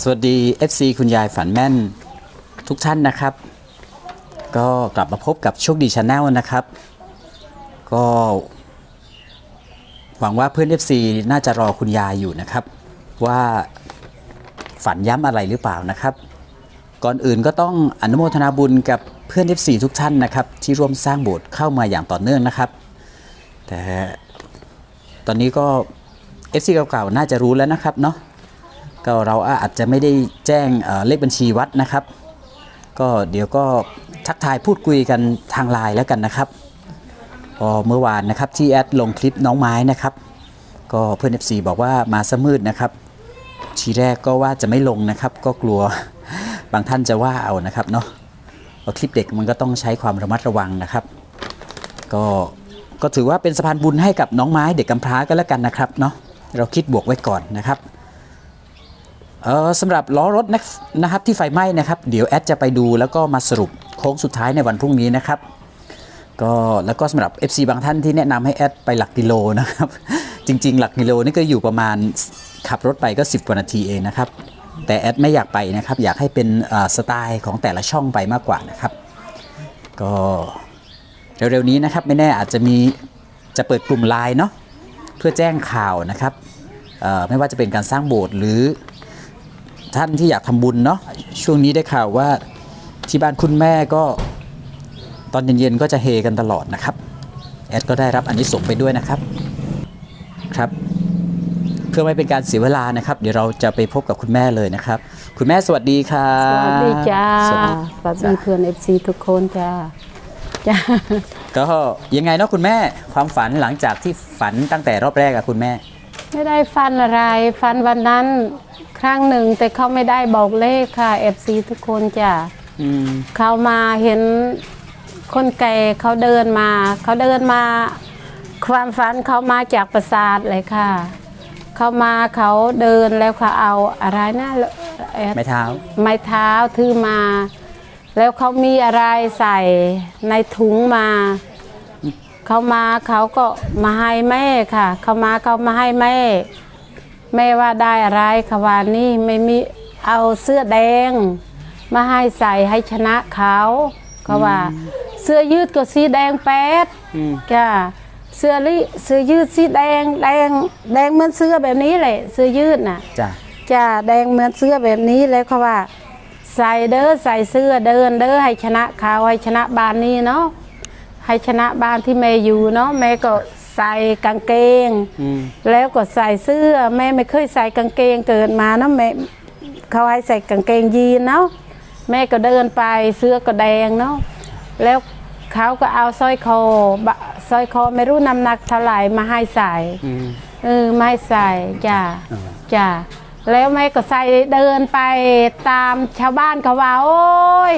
สวัสดี FC คุณยายฝันแม่นทุกท่านนะครับ ก็กลับมาพบกับโชคดีชาแนลนะครับ ก็หวังว่าเพื่อน FC น่าจะรอคุณยายอยู่นะครับ ว่าฝันย้ำอะไรหรือเปล่านะครับ ก่อนอื่นก็ต้องอนุโมทนาบุญกับเพื่อน FC ทุกท่านนะครับ ที่ร่วมสร้างโบสถ์เข้ามาอย่างต่อเนื่องนะครับ แต่ตอนนี้ก็ FC เก่าๆน่าจะรู้แล้วนะครับเนาะ ก็เราอาจจะไม่ได้แจ้งเเลขบัญชีวัดนะครับ ก็เดี๋ยวก็ทักทายพูดคุยกันทางไลน์แล้วกันนะครับพอเมื่อวานนะครับที่แอดลงคลิปน้องไม้นะครับ ก็เพื่อน FC บอกว่ามาสมืดนะครับ ทีแรกก็ว่าจะไม่ลงนะครับ ก็กลัวบางท่านจะว่าเอานะครับเนาะเพราคลิปเด็กมันก็ต้องใช้ความระมัดระวังนะครับ ก็ก็ถือว่าเป็นสะพานบุญให้กับน้องไม้เด็กกำพร้าก็แล้วกันนะครับเนาะเราคิดบวกไว้ก่อนนะครับ สำหรับล้อรถนะครับที่ไฟไหม้นะครับ เดี๋ยวแอดจะไปดูแล้วก็มาสรุปโค้งสุดท้ายในวันพรุ่งนี้นะครับก็แล้วก็สำหรับ FC บางท่านที่แนะนำให้แอดไปหลักกิโลนะครับ จริง ๆ หลักกิโลนี่ก็อยู่ประมาณขับรถไปก็ 10 กว่านาทีเองนะครับ แต่แอดไม่อยากไปนะครับ อยากให้เป็นสไตล์ของแต่ละช่องไปมากกว่านะครับ ก็เร็วๆนี้นะครับไม่แน่อาจจะมีจะเปิดกลุ่มไลน์เนาะเพื่อแจ้งข่าวนะครับไม่ว่าจะเป็นการสร้างโบสถ์หรือ ท่านที่อยากทำบุญเนาะช่วงนี้ได้ข่าวว่าที่บ้านคุณแม่ก็ตอนเย็นๆก็จะเฮกันตลอดนะครับ แอดก็ได้รับอันนี้ส่งส์ไปด้วยนะครับครับ เพื่อไม่เป็นการเสียเวลานะครับ เดี๋ยวเราจะไปพบกับคุณแม่เลยนะครับ คุณแม่สวัสดีครับสวัสดีจ้าสวัสดีสวัสดีเพื่อนเอฟซีทุกคนจ้าจ้าก็ยังไงเนาะคุณแม่ความฝันหลังจากที่ฝันตั้งแต่รอบแรกอะคุณแม่ ไม่ได้ฟันอะไรฟันวันนั้น ครั้งหนึ่งแต่เขาไม่ได้บอกเลขค่ะเอฟซีทุกคนจ้าอืมเขามาเห็นคนแก่เขาเดินมา เขาเดินมา ความฝันเขามาจากปราสาทเลยค่ะ เขามาเขาเดินแล้วเขาเอาอะไรนะเอ่อ ไม่เท้า ไม้เท้าถือมา แล้วเขามีอะไรใส่ในถุงมา เขามาเขาก็มาให้แม่ค่ะ เขามาเขามาให้แม่ แม่ว่าได้อะไรเขาว่านี่ไม่มีเอาเสื้อแดง มาให้ใส่ให้ชนะเขาเขาว่า เสื้อยืดก็สีแดงแป๊ดอืมจ้าเสื้อลิเสื้อยืดสีแดงแดงแดงเหมือนเสื้อแบบนี้เลยเสื้อยืดน่ะจ้ะจ้าแดงเหมือนเสื้อแบบนี้แล้วเขาว่า ใส่เด้อใส่เสื้อเดินเด้อให้ชนะเขาให้ชนะบ้านนี้เนาะให้ชนะบ้านที่แม่อยู่เนาะแม่ก็ ใส่กางเกงอืมแล้วก็ใส่เสื้อแม่ไม่เคยใส่กางเกงเกิดมาเนาะแม่เขาให้ใส่กางเกงยีนเนาะแม่ก็เดินไปเสื้อก็แดงเนาะแล้วเขาก็เอาสร้อยคอบะสร้อยคอไม่รู้น้ำหนักเท่าไหร่มาให้ใส่อืมเออไม่ใส่จ้าอ่าจ้าแล้วแม่ก็ใส่เดินไปตามชาวบ้านเขาว่า โอ้ย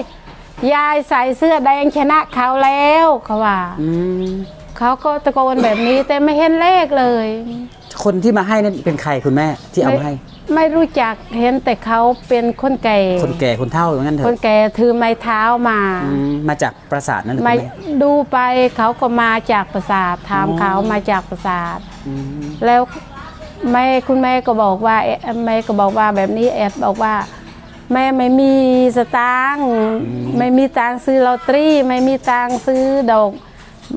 ยายใส่เสื้อแดงชนะเขาแล้วเขาว่าอืม เขาก็ตะโกนแบบนี้ แต่ไม่เห็นเลขเลยคนที่มาให้นั่นเป็นใครคุณแม่ที่เอามาให้ไม่ไม่รู้จักเห็นแต่เขาเป็นคนแก่ คนแก่คนเฒ่าอย่างนั้นเถคนอะแก่ถือไม้เท้ามาอืมมาจากปราสาทนั่นเหรอคุณไม่แม่ดูไปเขาก็มาจากปราสาทถามเขามาจากปราสาทอืมแล้วแม่คุณแม่ก็บอกว่าเอ๊ะแม่ก็บอกว่าแบบนี้แอดบอกว่า แม่ไม่มีสตางค์ไม่มีตังค์ซื้อลอตเตอรี่ ไม่มีตังค์ซื้อดอก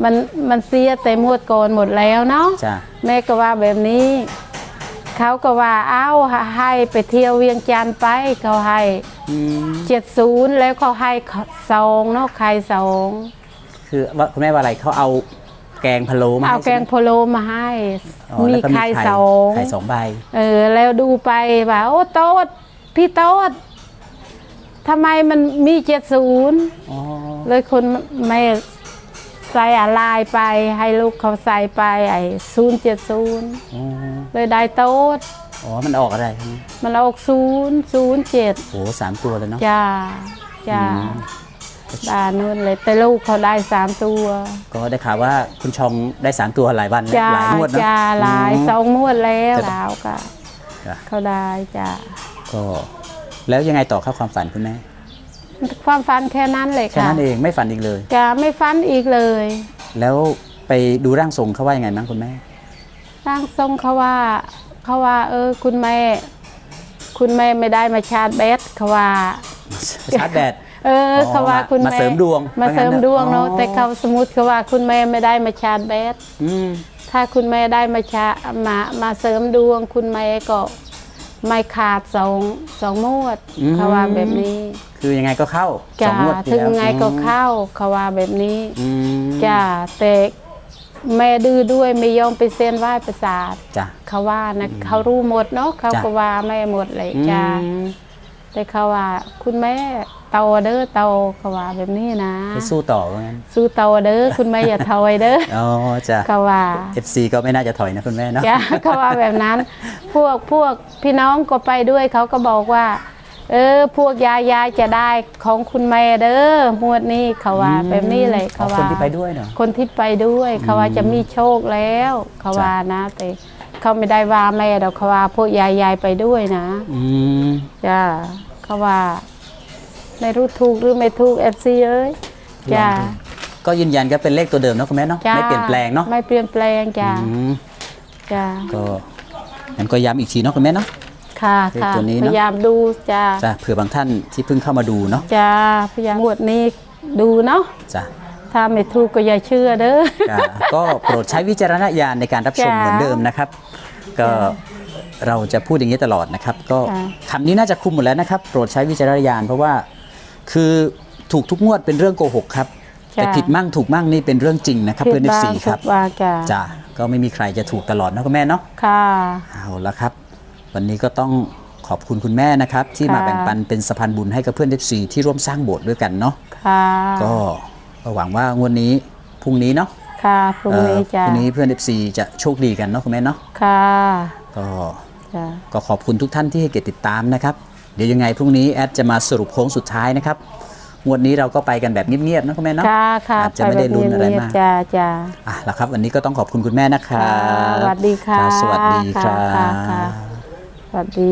มันมันเสียแต่หมดก่อนหมดแล้วเนาะจ้ะแม่ก็ว่าแบบนี้ เขาก็ว่าเอ้าให้ไปเที่ยวเวียงจันทร์ไปเขาให้อืมเจ็ดศูนย์แล้วเขาให้ซองเนาะไข่ซองคือว่าคุณแม่ว่าอะไรเขาเอาแกงพะโล้มาเอาให้แกใช่งไหมโพโลมาให้ อ๋อมีแล้วก็ไข่ซองไข่สองใบ เออ แล้วดูไปว่าโอ้โต๊ดพี่โต๊ดทำไมมันมีเจ็ดศูนย์ อ๋อ เลยคนไม่ ใส่อะไรไป ให้ลูกเขาใส่ไปไอ้ศูนย์เจ็ดศูนย์อ๋อเลยได้โต๊ดอ๋อ มันออกอะไรครับมันออกศูนย์ศูนย์เจ็ดโอ้สามตัวเลยเนาะ จ้าจ้าอืมดานู่นเลยแต่ลูกเขาได้สามตัวก็ได้ข่าวว่าคุณชองได้สามตัวหลายวันนะจ้าหลายงวดเนาะจ้าหลายอืม สองงวดแล้วแต่แล้วก็จ้ะ เขาได้จ้าก็แล้วยังไงต่อครับความฝันคุณแม่ ความฝันแค่นั้นเลยแค่ค่ะนั้นเองไม่ฝันอีกเลยจะไม่ฟันอีกเลย แล้วไปดูร่างทรงเขาว่ายังไงบ้างคุณแม่ ร่างทรงเขาว่าเขาว่า เออ คุณแม่ คุณแม่ไม่ได้มาชาร์จแบตเขาว่าชาร์จแบตเออออเขาว่ามาคุณมาแม่เสริมดวง มาเสริมว่างั้นเถอะดวงเนาะอ๋อแต่เขาสมมติเขาว่าคุณแม่ไม่ได้มาชาร์จแบตอืมถ้าคุณแม่ได้มาชามามาเสริมดวง คุณแม่ก็ไม่ขาดสองสองมวดเขาว่าแบบนี้ คือยังไงก็เข้าสจ้าองงวดที่ถึงแล้วไงก็เข้าเขาว่าแบบนี้อืมจ้าแต่แม่ดื้อด้วยไม่ยอมไปเส้นไหว้ประสาทจ้ะ เขาว่านะเขารู้หมดเนาะเขาจ้ะ ก็ว่าแม่หมดเลยจ้าอืมแต่เขาว่า คุณแม่เตาเด้อเตาเขาว่าแบบนี้นะให้สู้ต่อว่างั้นสู้เตาเด้อคุณแม่อย่าถอยเด้ออ๋อจ้ะ เขาว่า FC ก็ไม่น่าจะถอยนะคุณแม่เนาะ จ้าเขาว่าแบบนั้น พวกพวกพี่น้องก็ไปด้วยเขาก็บอกว่า เออ พวกยายยายจะได้ของคุณแม่เด้อมวดนี้เขาว่าแบบนี้เลยอ๋เขาอว่าคนที่ไปด้วยเนาะคนที่ไปด้วยเขาว่าจะมีโชคแล้วเขาว่านะแต่เขาไม่ได้ว่าแม่ดอกเขาว่าพวกยายยายไปด้วยนะอืมจ้าเขาว่าไม่รู้ถูกหรือไม่ถูกเอฟซีเอ้ยจ้าก็ยืนยันก็เป็นเลขตัวเดิมเนาะคุณแม่เนาะจ้าไม่เปลี่ยนแปลงเนาะไม่เปลี่ยนแปลงจ้าอืมจ้าก็งั้นก็ย้ำอีกทีเนาะคุณแม่เนาะ ค่ะค่ะเลขตัวนี้เนอะพยายามดูจ้าจ้ะเผื่อบางท่านที่เพิ่งเข้ามาดูเนาะจ้าพยายามงวดนี้ดูเนาะจ้ะถ้าไม่ถูกก็อย่าเชื่อเด้อ จ้ะก็โปรดใช้วิจารณญาณในการรับชมจ้ะเหมือนเดิมนะครับ ก็เราจะพูดอย่างนี้ตลอดนะครับ ก็ค่ะ คำนี้น่าจะคุมหมดแล้วนะครับ โปรดใช้วิจารณญาณเพราะว่าคือถูกทุกงวดเป็นเรื่องโกหกครับแต่ผิดมั่งถูกมั่งนี่เป็นเรื่องจริงนะครับเพื่อนผิด f บ้างซีครับถูกบ้างจ้าจ้ะก็ไม่มีใครจะถูกตลอดนะคุณแม่เนาะค่ะ เอาละครับ วันนี้ก็ต้องขอบคุณคุณแม่นะครับ ที่มาค่ะ แบ่งปันเป็นสะพานบุญให้กับเพื่อน f ซีที่ร่วมสร้างโบสถ์ด้วยกันเนาะค่ะก็หวังว่างวดนี้พรุ่งนี้เนาะค่ะพรุ่งนี้เอ่อจ้าพรุ่งนี้เพื่อน f ซีจะโชคดีกันเนาะคุณแม่เนาะค่ะก็ จ้าก็ขอบคุณทุกท่านที่ให้เกียรติติดตามนะครับ เดี๋ยวยังไงพรุ่งนี้แอดจะมาสรุปโค้งสุดท้ายนะครับ งวดนี้เราก็ไปกันแบบเงียบๆนะคุณแม่เนาะ ค่ะค่ะอาจจะไม่ได้ลุ้นอะไรปแบบมากเงียบๆจ้าจ้าอะแล้วครับ วันนี้ก็ต้องขอบคุณคุณแม่นะครัค่ะบสวัสดีค่ะรับสวัสดีครัค่ะค่ะบสวั สดี